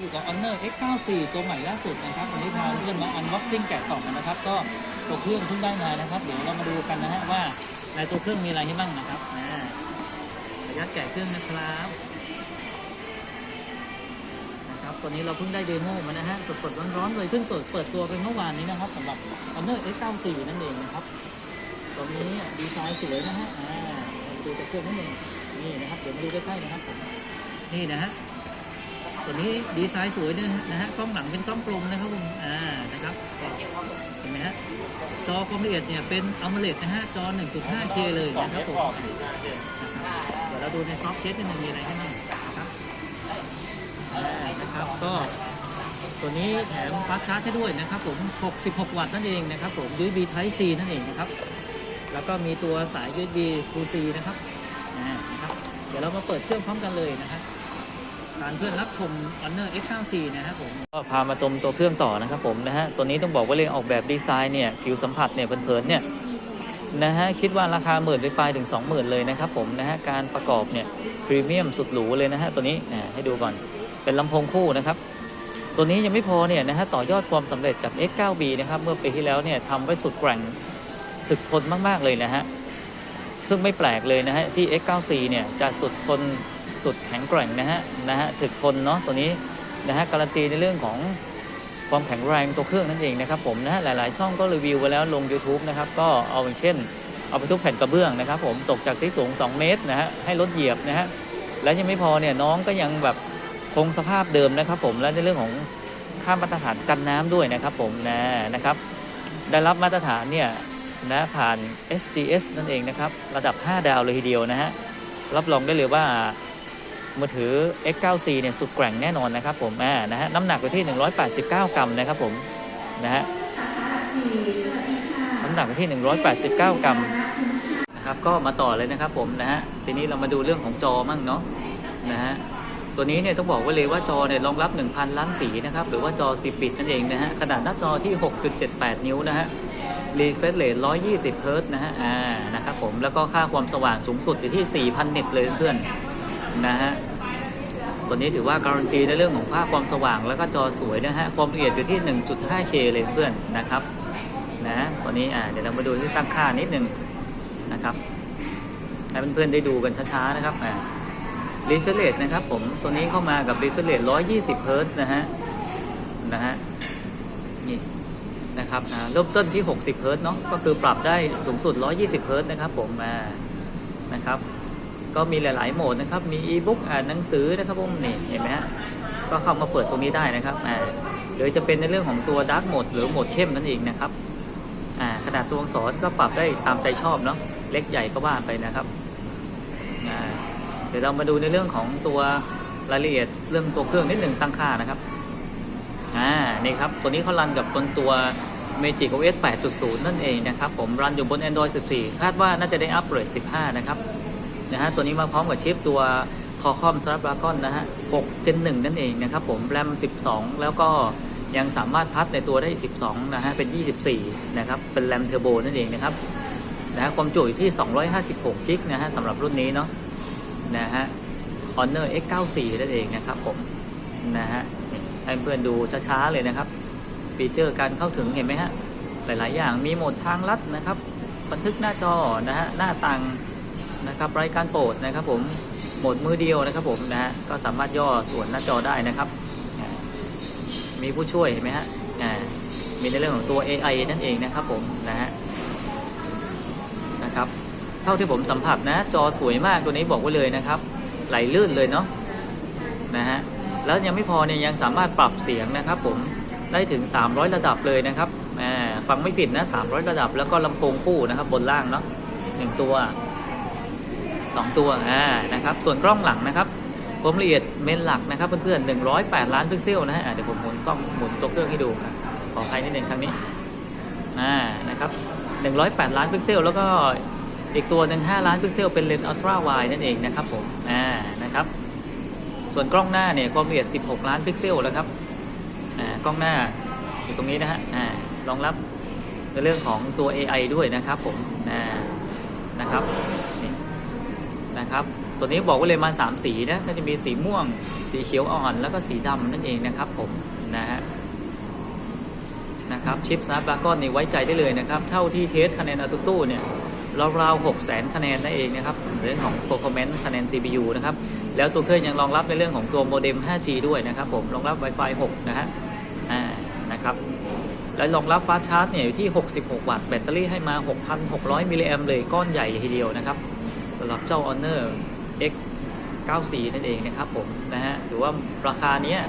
อยู่กับ Honor X94 ตัวใหม่ล่าสุดนะครับวันนี้พาเพื่อนมาอันบ็อกซิ่งแกะกล่องกันนะครับ ก็ตัวเครื่องเพิ่งได้มานะครับ เดี๋ยวเรามาดูกันนะฮะว่าในตัวเครื่องมีอะไรให้บ้างนะครับอ่าขออนุญาตแกะเครื่องนะครับนะครับตัวนี้เราเพิ่งได้เดโมมานะฮะสดๆร้อนๆเลยเพิ่งเปิดเปิดตัวไปเมื่อวานนี้นะครับสำหรับ Honor X94 นั่นเองนะครับตัวนี้ดีไซน์สวยนะฮะอ่าดูจากเครื่องนิดนึงนี่นะครับเดี๋ยวมาดูใกล้ๆนะครับผมนี่นะฮะ ตัวนี้ดีไซน์สวยด้วยนะฮะกล้องหลังเป็นกล้องกลมนะครับผมอ่านะครับเห็นไหมฮะจอความละเอียดเนี่ยเป็นอัลมาเลดนะฮะจอ 1.5K เลยนะครับผมเดี๋ยวเราดูในซอฟต์เชสนิดนึงมีอะไรให้บ้างนะครับอ่านะครับก็ตัวนี้แถมฟาสชาร์จให้ด้วยนะครับผม 66 วัตต์นั่นเองนะครับผม USB Type C นั่นเองนะครับ แล้วก็มีตัวสาย USB Type C นะครับอ่านะครับ เดี๋ยวเรามาเปิดเครื่องพร้อมกันเลยนะครับ การเพื่อนรับชม Honor X94 นะครับผมก็พามาชมตัวเครื่องต่อนะครับผมนะฮะตัวนี้ต้องบอกว่าเรื่องออกแบบดีไซน์เนี่ยผิวสัมผัสเนี่ยเพลินๆเนี่ยนะฮะคิดว่าราคาหมื่นไปปลายถึง 20,000 เลยนะครับผมนะฮะการประกอบเนี่ยพรีเมียมสุดหรูเลยนะฮะตัวนี้อ่าให้ดูก่อนเป็นลำโพงคู่นะครับตัวนี้ยังไม่พอเนี่ยนะฮะต่อยอดความสำเร็จจาก X9B นะครับเมื่อปีที่แล้วเนี่ยทำไว้สุดแกร่งถึกทนมากๆเลยนะฮะซึ่งไม่แปลกเลยนะฮะที่ X94 เนี่ยจะสุดทน สุดแข็งแกร่งนะฮะนะฮะถึกทนเนาะตัวนี้นะฮะการันตีในเรื่องของความแข็งแรงตัวเครื่องนั่นเองนะครับผมนะฮะหลาย ๆ ช่องก็รีวิวไปแล้วลง YouTube นะครับก็เอาอย่างเช่น เอาไปทุบแผ่นกระเบื้องนะครับผมตกจากที่สูง 2 เมตรนะฮะให้รถเหยียบนะฮะและยังไม่พอเนี่ยน้องก็ยังแบบคงสภาพเดิมนะครับผมและในเรื่องของค่ามาตรฐานกันน้ำด้วยนะครับผมนะนะครับได้รับมาตรฐานเนี่ยนะผ่าน SGS นั่นเองนะครับ ระดับ 5 ดาวเลยทีเดียวนะฮะ รับรองได้เลยว่า มือถือ X94 เนี่ยสุดแกร่งแน่นอนนะครับผมอ่านะฮะน้ำหนักอยู่ที่ 189 กรัมนะครับผมนะฮะน้ำหนักอยู่ที่ 189 กรัมนะครับก็มาต่อเลยนะครับผมนะฮะทีนี้เรามาดูเรื่องของจอมั่งเนาะนะฮะตัวนี้เนี่ยต้องบอกไว้เลยว่าจอเนี่ยรองรับ 1,000 ล้านสีนะครับหรือว่าจอ 10บิตนั่นเองนะฮะขนาดหน้าจอที่ 6.78 นิ้วนะฮะรีเฟรชเรท120 เฮิร์ตซ์นะฮะอ่านะครับผมแล้วก็ค่าความสว่างสูงสุดอยู่ที่ 4,000เน็ตเลยเพื่อน นะฮะตัวนี้ถือว่าการันตีในเรื่องของค่าความสว่างแล้วก็จอสวยนะฮะความละเอียดอยู่ที่ 1.5K เลยเพื่อนนะครับนะตัวนี้อ่าเดี๋ยวเรามาดูที่ตั้งค่านิดนึงนะครับให้เพื่อนๆได้ดูกันช้าๆนะครับอ่ารีเฟรชเรทนะครับผมตัวนี้เข้ามากับรีเฟรช120เฮิร์ตซ์นะฮะนะฮะนี่นะครับอ่าเริ่มต้นที่ 60เฮิร์ตซ์เนาะก็คือปรับได้สูงสุด 120เฮิร์ตซ์นะครับผมอ่านะครับ ก็มีหลาย ๆ โหมดนะครับ มีอีบุ๊กอ่านหนังสือนะครับผมนี่เห็นไหมฮะก็เข้ามาเปิดตรงนี้ได้นะครับอ่าหรือจะเป็นในเรื่องของตัวดาร์กโหมดหรือโหมดเข้มนั่นเองนะครับอ่าขนาดตัวอักษรก็ปรับได้ตามใจชอบเนาะเล็กใหญ่ก็ว่าไปนะครับอ่าเดี๋ยวเรามาดูในเรื่องของตัวรายละเอียดเรื่องตัวเครื่องนิดหนึ่งตั้งค่านะครับอ่านี่ครับตัวนี้เขารันกับบนตัว Magic OS 8.0 นั่นเองนะครับ ผมรันอยู่บน Android 14 คาดว่าน่าจะได้อัปเกรด15 นะครับ นะฮะตัวนี้มาพร้อมกับชิปตัว Qualcomm Snapdragon นะฮะ6 Gen 1นั่นเองนะครับผม RAM 12 แล้วก็ยังสามารถพัดในตัวได้ 12 นะฮะ เป็น 24 นะครับ เป็น RAM Turbo นั่นเองนะครับ นะฮะความจุอยู่ที่ 256 g b นะฮะสำหรับรุ่นนี้เนาะ นะฮะ Honor X94 นั่นเองนะครับผม นะฮะ ให้เพื่อนดูช้าๆเลยนะครับฟีเจอร์การเข้าถึงเห็นไหมฮะ หลายๆ อย่าง มีโหมดทางลัดนะครับ บันทึกหน้าจอนะฮะ หน้าตัง นะครับรายการโปรดนะครับผมโหมดมือเดียวนะครับผมนะฮะก็สามารถย่อส่วนหน้าจอได้นะครับ มีผู้ช่วยเห็นไหมฮะมีในเรื่องของตัว AI นั่นเองนะครับผมนะฮะนะครับเท่าที่ผมสัมผัสนะจอสวยมากตัวนี้บอกไว้เลยนะครับ ไหลลื่นเลยเนาะนะฮะแล้วยังไม่พอเนี่ยยังสามารถปรับเสียงนะครับผมได้ถึง 300 ระดับเลยนะครับฟังไม่ผิดนะ 300 ระดับแล้วก็ลำโพงคู่นะครับบนล่างเนาะหนึ่งตัว 2 ตัวอ่านะครับส่วนกล้องหลังนะครับความละเอียดเมนหลักนะครับเพื่อนๆ108 ล้านพิกเซลนะฮะเดี๋ยวผมหมุนกล้องหมุนตัวเครื่องให้ดูครับขออภัยนิดนึงครั้งนี้อ่านะครับ108 ล้านพิกเซล แล้วก็อีกตัวหนึ่ง5ล้านพิกเซลเป็นเลนส์อัลตร้าไวนั่นเองนะครับผมอ่านะครับส่วนกล้องหน้าเนี่ยความละเอียด 16 ล้านพิกเซลแล้วครับอ่ากล้องหน้าอยู่ตรงนี้นะฮะอ่ารองรับในเรื่องของตัว AI ด้วยนะครับผมอ่านะครับ นะครับ ตัวนี้บอกว่าเลยมา 3 สีนะก็จะมีสีม่วง สีเขียวอ่อน แล้วก็สีดำนั่นเองนะครับผมนะฮะนะครับชิปส n a p d r a g o n นี่ไว้ใจได้เลยนะครับ เท่าที่เทสคะแนนอัตุตู้เนี่ยราวๆ6 0 0 0 0คะแนนนั่นเองนะครับเรื่องของ performance คะแนน CPU นะครับ แล้วตัวเครื่องยังรองรับในเรื่องของตัวโมเด็ม 5G ด้วยนะครับผมรองรับ Wi-Fi 6 นะฮะอ่านะครับและรองรับฟาสชาร์จเนี่ยอยู่ที่ 66 วัตต์ แบตเตอรี่ให้มา 6,600 มิลลิแอมเลย ก้อนใหญ่ทีเดียวนะครับ สำหรับเจ้า Honor X 94 นั่นเองนะครับผมนะฮะถือว่าราคาเนี้ย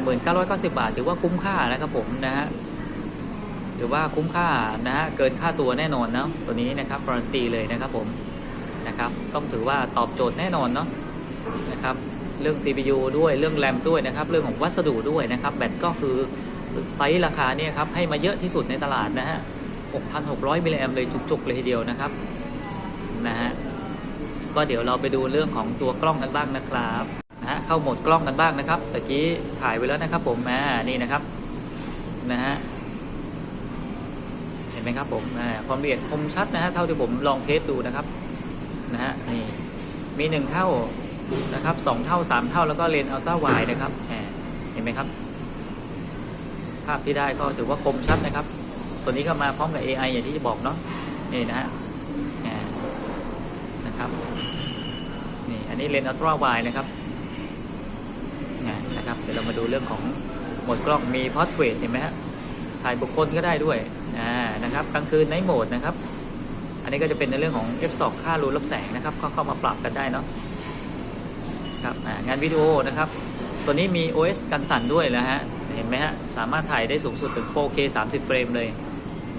1990 บาท ถือว่าคุ้มค่านะครับผมนะฮะถือว่าคุ้มค่านะฮะเกินค่าตัวแน่นอนเนาะตัวนี้นะครับการันตีเลยนะครับผมนะครับต้องถือว่าตอบโจทย์แน่นอนเนาะนะครับเรื่อง CPU ด้วยเรื่องแรมด้วยนะครับเรื่องของวัสดุด้วยนะครับแบตก็คือไซส์ราคาเนี่ยครับให้มาเยอะที่สุดในตลาดนะฮะ 6,600 มิลลิแอมเลยจุกๆเลยทีเดียวนะครับนะฮะ ก็เดี๋ยวเราไปดูเรื่องของตัวกล้องกันบ้างนะครับนะฮะเข้าโหมดกล้องกันบ้างนะครับตะกี้ถ่ายไว้แล้วนะครับ ผมอ่านี่นะครับนะฮะเห็นไหมครับผมอ่าความละเอียดคมชัดนะฮะเท่าที่ผมลองเทสดูนะครับนะฮะนี่มีหนึ่งเท่านะครับสองเท่าสามเท่าแล้วก็เลนส์อัลตร้าไวด์นะครับเห็นไหมครับ ภาพที่ได้ก็ถือว่าคมชัดนะครับ ตัวนี้ก็มาพร้อมกับ AI อย่างที่จะบอกเนาะนี่นะฮะ นะครับนี่อันนี้เลนส์อัลตร้าไวนะครับนะครับเดี๋ยวเรามาดูเรื่องของโหมดกล้องมีพอ r t เ a i t เห็นไหมฮะถ่ายบุคคลก็ได้ด้วยนะครับกลางคืนในโหมดนะครับ อันนี้ก็จะเป็นในเรื่องของ f2 ค่ารูรับแสงนะครับก็เข้ามาปรับกันได้เนาะครับงานวิดีโอนะครับ ตัวนี้มี OS กันสั่นด้วยนะฮะเห็นไหมฮะสามารถถ่ายได้สูงสุดถึง 4K 30 เฟรมเลย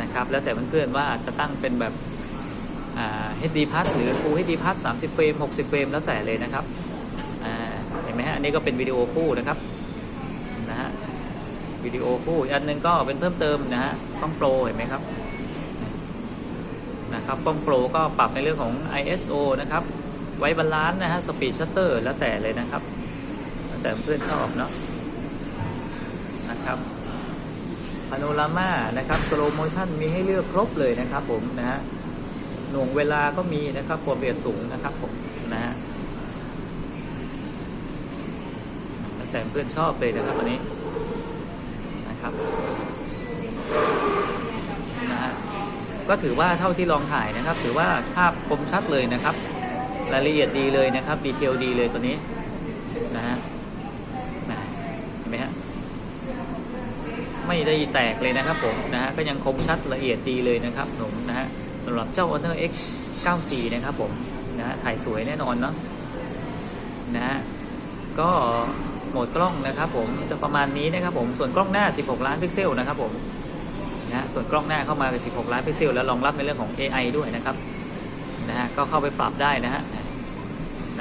นะครับ แล้วแต่เพื่อนๆว่าจะตั้งเป็นแบบ HD Plus หรือ Full HD Plus 30 เฟรม 60 เฟรม แล้วแต่เลยนะครับเห็นไหมฮะ อันนี้ก็เป็นวิดีโอคู่นะครับ นะฮะ วิดีโอคู่ อันหนึงก็เป็นเพิ่มเติมนะฮะกล้องโปรเห็นไหมครับ นะครับกล้องโปรก็ปรับในเรื่องของ ISO นะครับ ไว้บาลานซ์นะฮะ สปีดชัตเตอร์แล้วแต่เลยนะครับแล้วแต่เพื่อนชอบเนาะ นะครับพาโนรามานะครับ สโลโมชันมีให้เลือกครบเลยนะครับผมนะฮะ หน่วงเวลาก็มีนะครับความละเอียดสูงนะครับผมนะฮะแต่เพื่อนชอบเลยนะครับวันนี้นะครับนะฮะก็ถือว่าเท่าที่ลองถ่ายนะครับ ถือว่าภาพคมชัดเลยนะครับ รายละเอียดดีเลยนะครับดีเทลดีเลยตัวนี้นะฮะเห็นไหมฮะไม่ได้แตกเลยนะครับผมนะฮะก็ยังคมชัดละเอียดดีเลยนะครับหนุ่มนะฮะ สำหรับเจ้า Honor X 94นะครับผมนะฮะถ่ายสวยแน่นอนเนาะนะฮะก็โหมดกล้องนะครับผมจะประมาณนี้นะครับผมส่วนกล้องหน้า 16 ล้านพิกเซลนะครับผมนะฮะส่วนกล้องหน้าเข้ามากับ16 ล้านพิกเซลแล้วรองรับในเรื่องของ AI ด้วยนะครับนะฮะก็เข้าไปปรับได้นะฮะ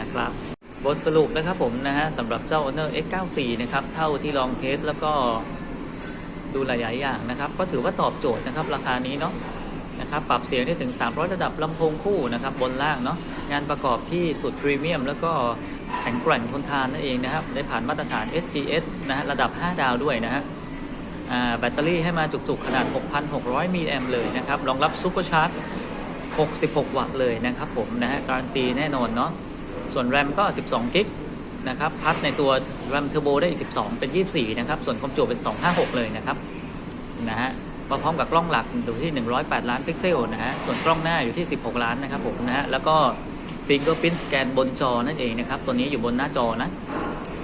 นะครับบทสรุปนะครับผมนะฮะสำหรับเจ้า Honor X 94 นะครับเท่าที่ลองเทสแล้วก็ดูหลายๆอย่างนะครับ ก็ถือว่าตอบโจทย์นะครับราคานี้เนาะ นะครับปรับเสียงได้ถึง 300 ระดับลำโพงคู่นะครับบนล่างเนาะงานประกอบที่สุดพรีเมียม แล้วก็แข็งแกร่งทนทานนั่นเองนะครับได้ผ่านมาตรฐาน SGS นะฮะระดับ 5 ดาวด้วยนะฮะแบตเตอรี่ให้มาจุกๆ ขนาด 6,600 มิลลิแอมเลยนะครับรองรับซูเปอร์ชาร์จ 66 วัตต์เลยนะครับผมนะฮะการันตีแน่นอนเนาะส่วนแรมก็ 12 กิกนะครับพัดในตัวแรมเทอร์โบได้อีก12 เป็น 24 นะครับ ส่วนความจุเป็น 256 เลยนะครับนะฮะ มาพร้อมกับกล้องหลักอยู่ที่ 108 ล้านพิกเซลนะฮะ ส่วนกล้องหน้าอยู่ที่ 16 ล้านนะครับผมนะฮะ แล้วก็ฟิงเกอร์พิ n สแกนบนจอนั่นเองนะครับ ตัวนี้อยู่บนหน้าจอนะ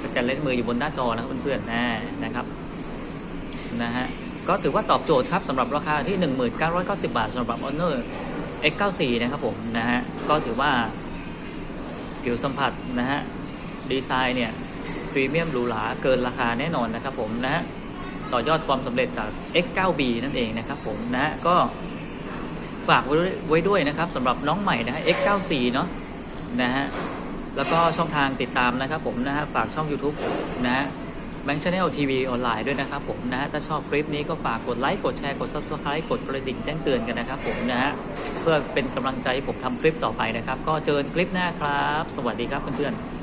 สแกนเลนมืออยู่บนหน้าจอนะครับเพื่อนๆนะนะครับนะฮะ ก็ถือว่าตอบโจทย์ครับสำหรับราคาที่ 1990 บาทสำหรับ Honor X94 นะครับผมนะฮะ ก็ถือว่าผิวสัมผัสนะฮะ ดีไซน์เนี่ยพรีเมียมหรูหราเกินราคาแน่นอนนะครับผมนะฮะ ต่อยอดความสำเร็จจาก X9B นั่นเองนะครับผมนะฮะก็ฝากไว้ด้วยไวด้วยนะครับสำหรับน้องใหม่นะฮะ X94 เนาะนะฮะแล้วก็ช่องทางติดตามนะครับผมนะฮะฝากช่อง YouTube นะฮะแบงค์ชาแนลทีวีออนไลน์ด้วยนะครับผมนะฮะถ้าชอบคลิปนี้ก็ฝากกดไลค์กดแชร์กด Subscribe กดกระดิ่งแจ้งเตือนกันนะครับผมนะฮะเพื่อเป็นกำลังใจให้ผมทำคลิปต่อไปนะครับ ก็เจอกันคลิปหน้าครับ สวัสดีครับเพื่อนๆ